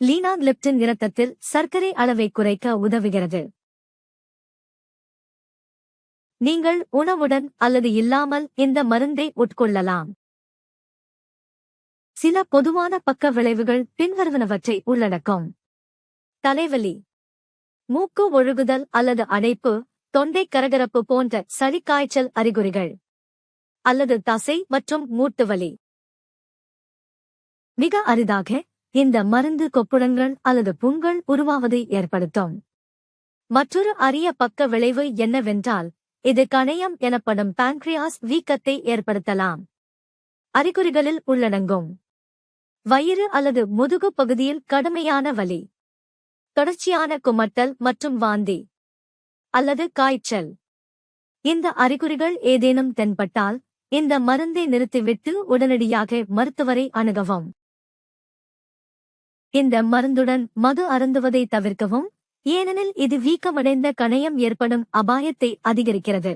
லீனா லீனாக்லிப்டின் இரத்தத்தில் சர்க்கரை அளவை குறைக்க உதவுகிறது. நீங்கள் உணவுடன் அல்லது இல்லாமல் இந்த மருந்தை உட்கொள்ளலாம். சில பொதுவான பக்க விளைவுகள் பின்வருவனவற்றை உள்ளடக்கும். தலைவலி மூக்கு ஒழுகுதல் அல்லது அடைப்பு தொண்டை கரகரப்பு போன்ற சளிக்காய்ச்சல் அறிகுறிகள் அல்லது தசை மற்றும் மூட்டு வலி. மிக அரிதாக இந்த மருந்து கொப்புளங்கள் அல்லது புண்கள் உருவாவதை ஏற்படுத்தும். மற்றொரு அரிய பக்க விளைவு என்னவென்றால் இது கணையம் எனப்படும் பான்க்ரியாஸ் வீக்கத்தை ஏற்படுத்தலாம். அறிகுறிகளில் உள்ளடங்கும். வயிறு அல்லது முதுகு பகுதியில் கடுமையான வலி. தொடர்ச்சியான குமட்டல் மற்றும் வாந்தி. அல்லது காய்ச்சல். இந்த அறிகுறிகள் ஏதேனும் தென்பட்டால் இந்த மருந்தை நிறுத்திவிட்டு உடனடியாக மருத்துவரை அணுகவும். இந்த மருந்துடன் மது அருந்துவதை தவிர்க்கவும் ஏனெனில் இது வீக்கமடைந்த கணையம் ஏற்படும் அபாயத்தை அதிகரிக்கிறது.